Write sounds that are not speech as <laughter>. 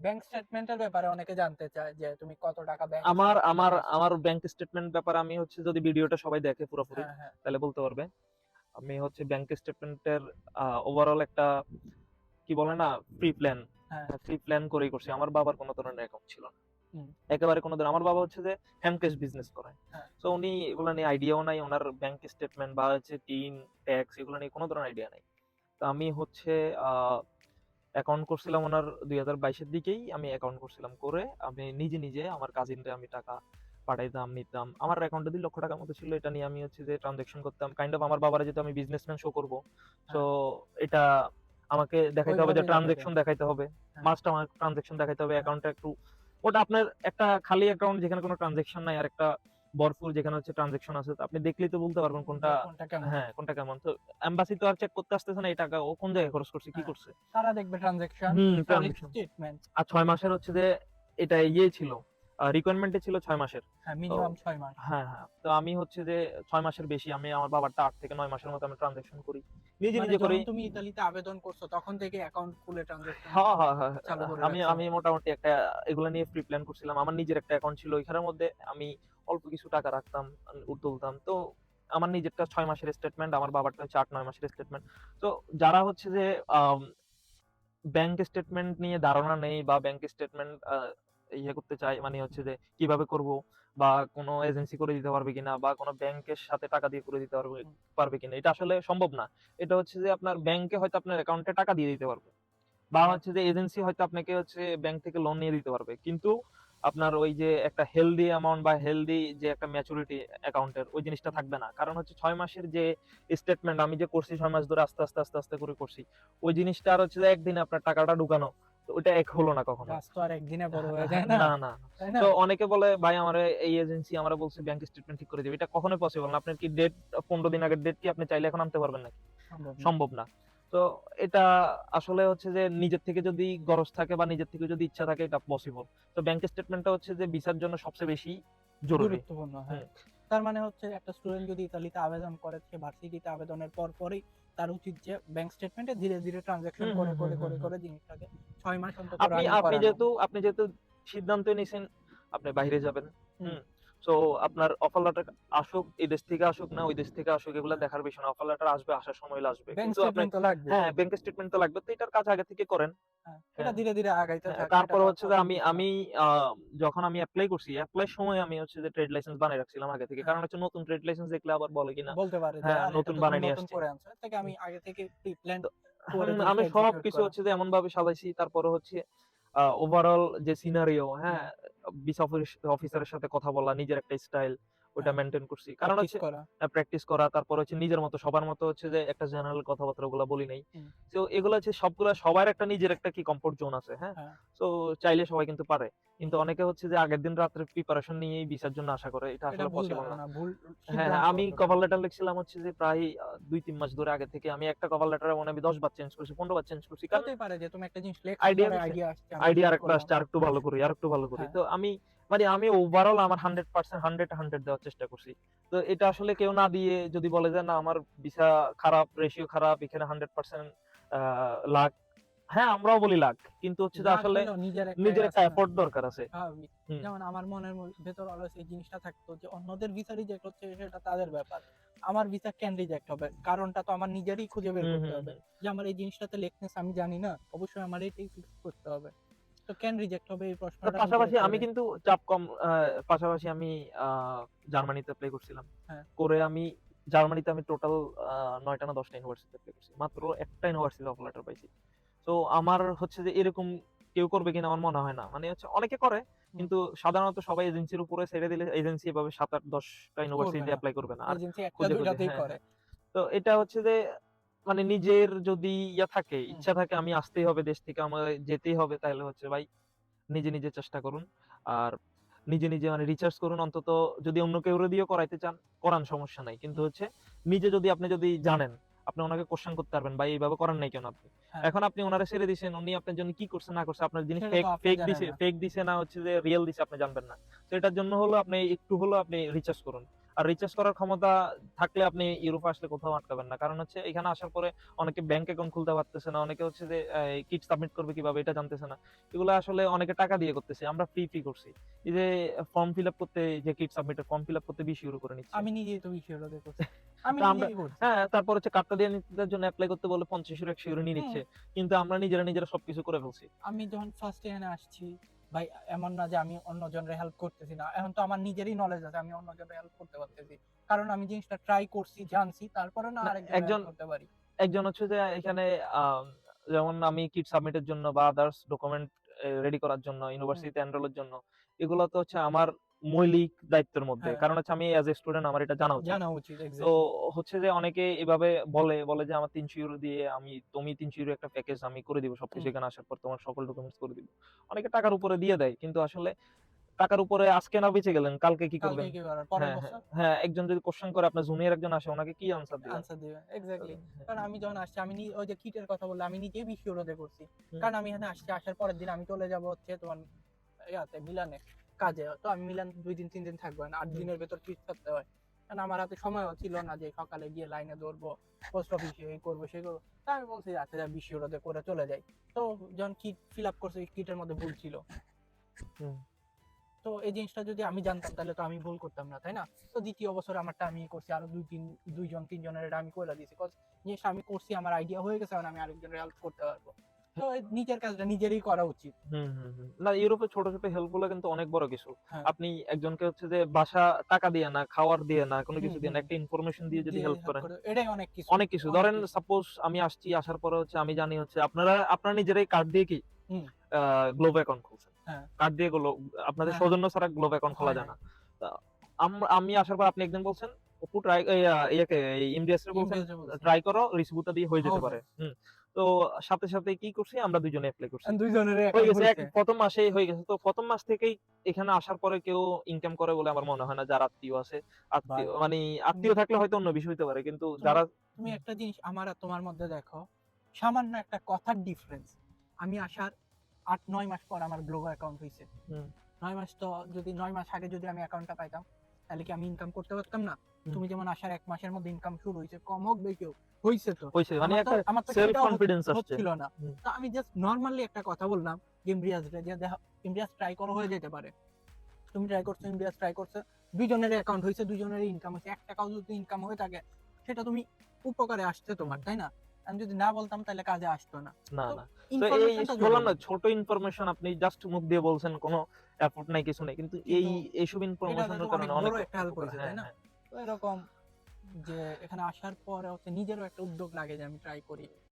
Bank স্টেটমেন্টের ব্যাপারে অনেকে জানতে চায় যে তুমি কত টাকা ব্যাংক আমার আমার আমার ব্যাংক স্টেটমেন্ট ব্যাপারে আমি হচ্ছে যদি ভিডিওটা সবাই দেখে পুরোপুরি হ্যাঁ হ্যাঁ। তাহলে বলতে পারবে। আমি হচ্ছে ব্যাংক স্টেটমেন্টের ওভারঅল একটা কি বলে না প্রি প্ল্যান হ্যাঁ প্রি প্ল্যান করেই করছি। আমার বাবার কোনো ধরনের অ্যাকাউন্ট ছিল না। একেবারে কোনো ধরনের আমার বাবা হচ্ছে যে হ্যান্ড বিজনেস করে। হ্যাঁ। তো উনি এগুলো নিয়ে আইডিয়াও নাই ওনার ব্যাংক স্টেটমেন্ট বা হচ্ছে টিন ট্যাক্স এগুলো নিয়ে কোনো ধরনের আইডিয়া নাই। তো আমি হচ্ছে অ্যাকাউন্ট করছিলাম ওনার দুই হাজার বাইশের দিকেই আমি অ্যাকাউন্ট করছিলাম করে আমি নিজে নিজে আমার কাজিনরে আমি টাকা পাঠাইতাম নিতাম। আমার অ্যাকাউন্টে দুই লক্ষ টাকার মতো ছিল এটা নিয়ে আমি হচ্ছে যে ট্রানজাকশন করতাম। কাইন্ড অফ আমার বাবারে যেহেতু আমি বিজনেসম্যান শো করব তো এটা আমাকে দেখাইতে হবে যে ট্রানজাকশন দেখাইতে হবে। হ্যাঁ। মাস্ট আমার ট্রানজাকশন দেখাইতে হবে অ্যাকাউন্টে একটু ওটা আপনার একটা খালি অ্যাকাউন্ট যেখানে কোনো ট্রানজাকশন নাই আর একটা ভরপুর যেখানে হচ্ছে ট্রানজাকশন আছে আপনি দেখলেই তো বলতে পারবেন কোনটা হ্যাঁ কোনটা কেমন। তো এম্বাসি তো আর চেক করতে আসতেছে না এই টাকা ও কোন জায়গায় খরচ করছে কি হ্যাঁ। করছে? তারা দেখবে ট্রানজাকশন স্টেটমেন্ট আর ছয় মাসের হচ্ছে যে এটা ইয়ে ছিল রিকোয়ারমেন্টে ছিল ছয় মাসের। হ্যাঁ মিনিমাম 6 মাস। হ্যাঁ হ্যাঁ তো আমি হচ্ছে যে ছয় মাসের বেশি আমি আমার বাবারটা আট থেকে নয় মাসের মতো আমি ট্রানজাকশন করি। নিজে মানে নিজে করি তুমি ইতালিতে আবেদন করছ তখন থেকে অ্যাকাউন্ট খুলে ট্রানজাকশন হ্যাঁ হ্যাঁ হ্যাঁ আমি আমি মোটামুটি একটা এগুলো নিয়ে প্রি প্ল্যান করছিলাম। আমার নিজের একটা অ্যাকাউন্ট ছিল ওইখানের মধ্যে আমি অল্প কিছু টাকা রাখতাম তুলতাম। তো আমার নিজেরটা ছয় মাসের স্টেটমেন্ট আমার বাবারটা হচ্ছে আট নয় মাসের স্টেটমেন্ট তো যারা হচ্ছে যে ব্যাংক স্টেটমেন্ট নিয়ে ধারণা নেই বা ব্যাংক স্টেটমেন্ট ইয়ে করতে চাই মানে হচ্ছে যে কীভাবে করব বা কোনো এজেন্সি করে দিতে পারবে কিনা বা কোনো ব্যাংকের সাথে টাকা দিয়ে করে দিতে পারবে পারবে কিনা এটা আসলে সম্ভব না। এটা হচ্ছে যে আপনার ব্যাংকে হয়তো আপনার অ্যাকাউন্টে টাকা দিয়ে দিতে পারবে। বা হচ্ছে যে এজেন্সি হয়তো আপনাকে হচ্ছে ব্যাংক থেকে লোন নিয়ে দিতে পারবে। কিন্তু আপনার ওই যে একটা হেলদি অ্যামাউন্ট বা হেলদি যে একটা ম্যাচুরিটি অ্যাকাউন্টের ওই জিনিসটা থাকবে না। কারণ হচ্ছে ছয় মাসের যে স্টেটমেন্ট আমি যে করছি ছয় মাস ধরে আস্তে আস্তে আস্তে আস্তে করে করছি ওই জিনিসটা আর হচ্ছে একদিনে আপনার টাকাটা ঢুকানো তো ওইটা এক হলো না কখনো। কাজ তো আর একদিনে বড় হয়ে যায় না। না না। তো অনেকে বলে ভাই আমার এই এজেন্সি আমরা বলছে ব্যাংক স্টেটমেন্ট ঠিক করে দিবে। এটা কখনোই পসিবল না। আপনার কি ডেট পনেরো দিন আগের ডেট কি আপনি চাইলে এখন আনতে পারবেন নাকি? সম্ভব না। তো এটা আসলে হচ্ছে যে নিজের থেকে যদি গরজ থাকে বা নিজের থেকে যদি ইচ্ছা থাকে এটা পসিবল তো ব্যাংক স্টেটমেন্টটা হচ্ছে যে ভিসার জন্য সবচেয়ে বেশি জরুরি। গুরুত্বপূর্ণ হ্যাঁ। তার মানে হচ্ছে একটা স্টুডেন্ট যদি ইতালিতে আবেদন করে সে ভার্সিটিতে আবেদনের পর পরই তার উচিত যে ব্যাংক স্টেটমেন্টে ধীরে ধীরে ট্রানজাকশন করে করে করে করে জিনিসটাকে ছয় মাস অন্তত আপনি আপনি যেহেতু আপনি যেহেতু সিদ্ধান্ত নিয়েছেন আপনি বাইরে যাবেন। হুম। সো আপনার অফার লেটার আসুক এই দেশ থেকে আসুক না ওই দেশ থেকে আসুক এগুলো দেখার বিষয় না। অফার লেটার আসবে আসার সময় আসবে। কিন্তু আপনি লাগবে। হ্যাঁ ব্যাংক স্টেটমেন্ট তো লাগবে। তো এটার কাজ আগে থেকে করেন। হ্যাঁ, এটা হ্যাঁ। ধীরে ধীরে আগাইতে হ্যাঁ, থাকে তারপর হচ্ছে যে আমি আমি যখন আমি অ্যাপ্লাই করছি অ্যাপ্লাই সময় আমি হচ্ছে যে ট্রেড লাইসেন্স বানিয়ে রাখছিলাম আগে থেকে। কারণ হচ্ছে নতুন ট্রেড লাইসেন্স দেখলে আবার বলে কিনা। বলতে পারে হ্যাঁ, নতুন বানিয়ে নিয়ে আসছি। থেকে আমি আগে থেকে প্রি প্ল্যান আমি সব কিছু হচ্ছে যে এমন ভাবে সাজাইছি তারপরে হচ্ছে ওভারঅল যে সিনারিও হ্যাঁ বিস অফিসারের সাথে কথা বলা নিজের একটা স্টাইল ওটা হ্যাঁ। মেনটেন করছি কারণ হচ্ছে প্র্যাকটিস করা তারপর হচ্ছে নিজের মতো সবার মতো হচ্ছে যে একটা জেনারেল কথাবার্তা গুলো বলি নাই তো এগুলো হচ্ছে সবগুলো সবার একটা নিজের একটা কি কমফোর্ট জোন আছে হ্যাঁ হ্যাঁ। তো চাইলে সবাই কিন্তু পারে কিন্তু অনেকে হচ্ছে যে আগের দিন রাত্রে প্রিপারেশন নিয়েই ভিসার জন্য আশা করে এটা আসলে পসিবল না ভুল হ্যাঁ আমি কভার লেটার লিখছিলাম হচ্ছে যে প্রায় দুই তিন মাস ধরে আগে থেকে আমি একটা কভার লেটারে মনে হয় আমি দশ বার চেঞ্জ করছি পনেরো বার চেঞ্জ করছি কারণ পারে যে তুমি একটা জিনিস লেখো। আইডিয়া আইডিয়া আরেকটা করলাম। আসছে আরেকটু ভালো করি আরেকটু ভালো করি হ্যাঁ। তো আমি মানে আমি ওভারঅল আমার হান্ড্রেড পার্সেন্ট হান্ড্রেড হান্ড্রেড দেওয়ার চেষ্টা করছি। তো এটা আসলে কেউ না দিয়ে যদি বলে যে না আমার ভিসা খারাপ রেশিও খারাপ এখানে হান্ড্রেড পার্সেন্ট লাখ। হ্যাঁ আমরাও বলি লাখ কিন্তু হচ্ছে যে আসলে নিজের একটা এফোর্ট দরকার আছে। যেমন আমার মনের ভেতর অলস এই জিনিসটা থাকতো যে অন্যদের ভিসা রিজেক্ট হচ্ছে সেটা তাদের ব্যাপার। আমার ভিসা কেন রিজেক্ট হবে? কারণটা তো আমার নিজেরই খুঁজে বের করতে হবে। যে আমার এই জিনিসটাতে লেখনেস আমি জানি না অবশ্যই আমার এটাই ফিক্স করতে হবে। তো কেন রিজেক্ট হবে এই প্রশ্নটা পাশাপাশি আমি কিন্তু চাপ কম পাশাপাশি আমি জার্মানিতে অ্যাপ্লাই করছিলাম। হ্যাঁ। করে আমি জার্মানিতে আমি টোটাল নয়টা না দশটা ইউনিভার্সিটি অ্যাপ্লাই করছি। মাত্র একটা ইউনিভার্সিটি অফ লেটার পাইছি। তো আমার হচ্ছে যে এরকম কেউ করবে কিনা আমার মনে হয় না। মানে হচ্ছে অনেকে করে কিন্তু সাধারণত সবাই এজেন্সির উপরে ছেড়ে দিলে এজেন্সি এভাবে সাত আট দশটা ইউনিভার্সিটি। অ্যাপ্লাই করবে না। আর হ্যাঁ, করে। তো এটা হচ্ছে যে মানে নিজের যদি ইয়া থাকে ইচ্ছা থাকে আমি আসতেই হবে দেশ থেকে আমার যেতেই হবে তাহলে হচ্ছে ভাই নিজে নিজে চেষ্টা করুন। আর নিজে নিজে মানে রিচার্জ করুন অন্তত যদি অন্য কেউ দিয়েও করাইতে চান করান সমস্যা নাই। কিন্তু হচ্ছে নিজে যদি আপনি যদি জানেন আপনি ওনাকে কোশ্চেন করতে পারবেন ভাই এইভাবে করেন নাই কেন আপনি? হ্যাঁ। এখন আপনি ওনারে ছেড়ে দিছেন উনি আপনার জন্য কি করছে না করছে আপনার জিনিস ফেক ফেক দিছে ফেক দিছে না হচ্ছে যে রিয়েল দিছে আপনি জানবেন না। তো এটার জন্য হলো আপনি একটু হলো আপনি রিচার্জ করুন। আর রিচার্জ করার ক্ষমতা থাকলে আপনি ইউরোপে আসলে কোথাও আটকাবেন না। কারণ হচ্ছে এখানে আসার পরে অনেকে ব্যাংক অ্যাকাউন্ট খুলতে পারতেছে না অনেকে হচ্ছে যে কিট সাবমিট করবে কীভাবে এটা জানতেছে না। এগুলো আসলে অনেকে টাকা দিয়ে করতেছে আমরা ফ্রি ফ্রি করছি। এই যে ফর্ম ফিল আপ করতে যে কিট সাবমিটের ফর্ম ফিল আপ করতে বিশ ইউরো করে নিচ্ছে। আমি নিজেই তো <laughs> তা আমরা- নিজেই করছি। হ্যাঁ তারপর হচ্ছে কার্ডটা দিয়ে নিতে জন্য অ্যাপ্লাই করতে বলে পঞ্চাশ ইউরো একশো ইউরো নিয়ে নিচ্ছে। কিন্তু আমরা নিজেরা নিজেরা সবকিছু করে ফেলছি। আমি যখন ফার্স্ট এখানে আসছি ভাই এমন না যে আমি অন্যজনের হেল্প করতেছি না। এখন তো আমার নিজেরই নলেজ আছে আমি অন্যজনের হেল্প করতে পারতেছি। কারণ আমি জিনিসটা ট্রাই করছি জানছি তারপরে না আরেকজন একজন- করতে পারি। একজন হচ্ছে যে এখানে যেমন আমি কিট সাবমিটের জন্য বা আদার্স ডকুমেন্ট রেডি করার জন্য ইউনিভার্সিটিতে এনরোলের জন্য এগুলো তো হচ্ছে আমার মৌলিক দায়িত্বের মধ্যে। হ্যাঁ। কারণ হচ্ছে আমি অ্যাজ এ স্টুডেন্ট আমার এটা জানা উচিত। জানা উচিত তো হচ্ছে যে অনেকে এভাবে বলে বলে যে আমার তিনশো ইউরো দিয়ে আমি তুমি তিনশো ইউরো একটা প্যাকেজ আমি করে দিব সবকিছু। এখানে আসার পর তোমার সকল ডকুমেন্টস করে দিব। অনেকে টাকার উপরে দিয়ে দেয় কিন্তু আসলে টাকার উপরে আজকে না বেঁচে গেলেন কালকে কি করবেন? হ্যাঁ হ্যাঁ, হ্যাঁ একজন যদি কোশ্চেন করে আপনার জুনিয়র একজন আসে ওনাকে কি আনসার দিবেন? আনসার দিবে এক্স্যাক্টলি। কারণ আমি যখন আসছি আমি ওই যে কিটের কথা বললে আমি নিজেই বিশ্ব রোধে করছি। কারণ আমি এখানে আসছি আসার পরের দিন আমি চলে যাব হচ্ছে তোমার ইয়াতে মিলানে। কাজে। তো আমি মিলান দুই দিন তিন দিন থাকব না আট দিনের ভেতর কিট করতে হয়। কারণ আমার হাতে সময়ও ছিল না যে সকালে গিয়ে লাইনে ধরবো পোস্ট অফিসে এই করব সে করব। তা আমি বলছি আচ্ছা যা বিশ্ব রোধে করে চলে যাই। তো যখন কিট ফিল আপ করছে কিটের মধ্যে ভুল ছিল। তো এই জিনিসটা যদি আমি জানতাম তাহলে তো আমি ভুল করতাম না তাই না? তো দ্বিতীয় বছর আমারটা আমি করছি আরও দুই তিন দুইজন তিনজনের এটা আমি করে দিয়েছি। জিনিসটা আমি করছি আমার আইডিয়া হয়ে গেছে আমি আরেকজনের হেল্প করতে পারব তো নিজের কাজটা নিজেরই করা উচিত। না ইউরোপে ছোট ছোট হেল্পগুলো কিন্তু অনেক বড় কিছু। হ্যাঁ। আপনি একজনকে হচ্ছে যে বাসা টাকা দিয়ে না খাওয়ার দিয়ে না কোনো কিছু দিয়ে না একটা ইনফরমেশন দিয়ে যদি হেল্প করেন। এটাই অনেক কিছু। অনেক কিছু। ধরেন সাপোজ আমি আসছি আসার পরে হচ্ছে আমি জানি হচ্ছে আপনারা আপনারা নিজেরাই কার্ড দিয়ে কি। গ্লোব অ্যাকাউন্ট খুলছেন। হ্যাঁ। কার্ড দিয়ে গুলো আপনাদের হ্যাঁ। সৌজন্য ছাড়া গ্লোব অ্যাকাউন্ট খোলা যায় না। আমি আসার পর আপনি একদিন বলছেন অপু ট্রাই ইয়াকে ইমডিএস বলছেন। ট্রাই করো রিসিভুটা দিয়ে হয়ে যেতে পারে। হুম। তো সাথে সাথে কি করছি? আমরা দুজনে অ্যাপ্লাই করছি। দুইজনের হয়ে গেছে প্রথম মাসেই হয়ে গেছে। তো প্রথম মাস থেকেই এখানে আসার পরে কেউ ইনকাম করে বলে আমার মনে হয় না যারা আত্মীয় আছে। আত্মীয় মানে আত্মীয় থাকলে হয়তো অন্য বিষয় হতে পারে কিন্তু যারা তুমি একটা জিনিস আমার আর তোমার মধ্যে দেখো সামান্য একটা কথার ডিফারেন্স আমি আসার আট নয় মাস পর আমার গ্লোবাল অ্যাকাউন্ট হয়েছে। নয় মাস তো যদি নয় মাস আগে যদি আমি অ্যাকাউন্টটা পাইতাম তাহলে কি আমি ইনকাম করতে পারতাম না। তুমি যেমন আসার এক মাসের মধ্যে ইনকাম শুরু হয়েছে কম হোক বেশি হোক হয়েছে তো। হয়েছে মানে একটা আমার সেলফ কনফিডেন্স আসছে। হচ্ছিল না। তো আমি জাস্ট নর্মালি একটা কথা বললাম ইমরিয়াজ রে যে দেখো ইমরিয়াজ ট্রাই করো হয়ে যেতে পারে। তুমি ট্রাই করছ ইমরিয়াজ ট্রাই করছ দুইজনের অ্যাকাউন্ট হয়েছে দুইজনের ইনকাম হয়েছে। এক টাকাও যদি ইনকাম হয়ে থাকে সেটা তুমি উপকারে আসছে তোমার তাই না? আমি যদি না বলতাম তাহলে কাজে আসতো না। না না। এই বললাম না ছোট ইনফরমেশন আপনি জাস্ট মুখ দিয়ে বলছেন কোনো এফোর্ট নাই কিছু নাই। কিন্তু এই এইসব ইনফরমেশনের কারণে অনেক একটা হয়েছে, হ্যাঁ, তাই না? তো এরকম যে এখানে আসার পর হচ্ছে নিজেরও একটা উদ্যোগ লাগে যে আমি ট্রাই করি।